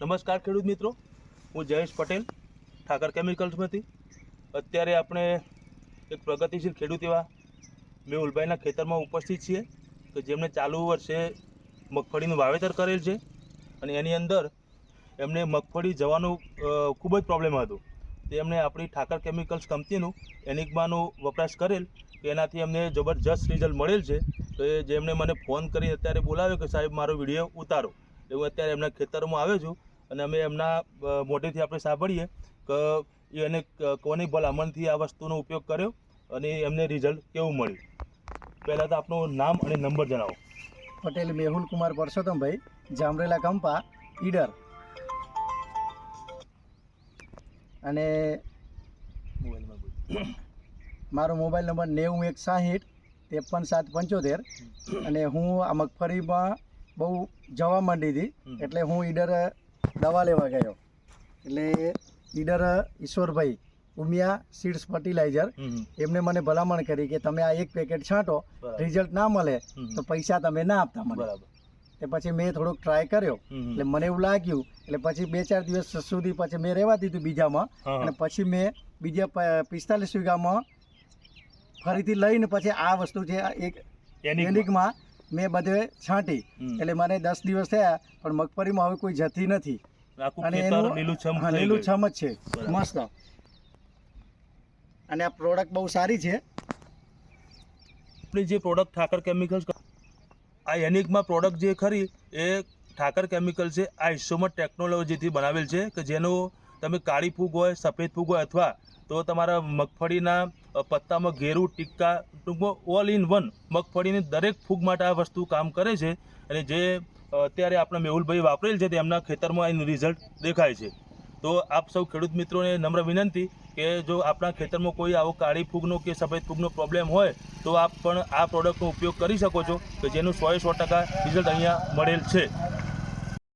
નમસ્કાર ખેડૂત મિત્રો. હું જયેશ પટેલ, ઠાકર કેમિકલ્સમાંથી. અત્યારે આપણે એક પ્રગતિશીલ ખેડૂત એવા મેહુલભાઈના ખેતરમાં ઉપસ્થિત છીએ કે જેમણે ચાલુ વર્ષે મગફળીનું વાવેતર કરેલ છે અને એની અંદર એમને મગફળી જવાનું ખૂબ જ પ્રોબ્લેમ હતો. તે એમણે આપણી ઠાકર કેમિકલ્સ કંપનીનું એનિગ્માનું વપરાશ કરેલ એનાથી એમને જબરજસ્ત રિઝલ્ટ મળેલ છે. તો એ જેમણે મને ફોન કરી અત્યારે બોલાવ્યો કે સાહેબ મારો વીડિયો ઉતારો. હું અત્યારે એમના ખેતરમાં આવ્યો છું અને અમે એમના મોઢેથી આપણે સાંભળીએ કે એને કોની ભલામણથી આ વસ્તુનો ઉપયોગ કર્યો અને એમને રિઝલ્ટ કેવું મળ્યું. પહેલાં તો આપનું નામ અને નંબર જણાવો. પટેલ મેહુલ કુમાર પરસોત્તમભાઈ જામરેલા કંપા, ઈડર. અને મારો મોબાઈલ નંબર નેવું એક સાહીઠ ત્રેપન સાત પંચોતેર. અને હું આ મગફળીમાં બહુ જવા માંડી હતી એટલે હું ઈડર દવા લેવા ગયો. એટલે ઈડર ઈશ્વરભાઈ ઉમિયા સીડ્સ ફર્ટિલાઇઝર. એમને મને ભલામણ કરી કે તમે આ એક પેકેટ છાંટો રિઝલ્ટ ના મળે તો પૈસા તમે ના આપતા મને. બરાબર. તે પછી મેં થોડુંક ટ્રાય કર્યો. એટલે મને એવું લાગ્યું એટલે પછી બે ચાર દિવસ સુધી પછી મેં રહેવા દીધું બીજામાં. અને પછી મેં બીજા પિસ્તાલીસ વીઘામાં ફરીથી લઈને પછી આ વસ્તુ છે આ એક. એનિકમાં મેં બધે છાંટી. એટલે મને દસ દિવસ થયા પણ મગફળીમાં હવે કોઈ જતી નથી. અને એનું લીલુંછમ લીલું છમ જ છે. મસ્ત. અને આ પ્રોડક્ટ બહુ સારી છે. આપણી જે પ્રોડક્ટ ઠાકર કેમિકલ્સ આ એનિકમાં પ્રોડક્ટ જે ખરી એ ઠાકર કેમિકલ છે. આ હિસ્સોમાં ટેકનોલોજીથી બનાવેલ છે કે જેનો તમે કાળી ફૂગ હોય સફેદ ફૂગ હોય અથવા તો તમારા મગફળીના પત્તામાં ઘેરું, ટીક્કા, ટૂંકમાં ઓલ ઇન વન મગફળીની દરેક ફૂગ માટે આ વસ્તુ કામ કરે છે. અને જે અત્યારે આપણા મેહુલભાઈ વાપરેલ છે, તેમના ખેતરમાં એનું રિઝલ્ટ દેખાય છે. તો આપ સૌ ખેડૂત મિત્રોને નમ્ર વિનંતી કે જો આપણા ખેતરમાં કોઈ આવો કાળી ફૂગનો કે સફેદ ફૂગનો પ્રોબ્લેમ હોય, તો આપ પણ આ પ્રોડક્ટનો ઉપયોગ કરી શકો છો, કે જેનું સો સો ટકા રિઝલ્ટ અહીંયા મળેલ છે.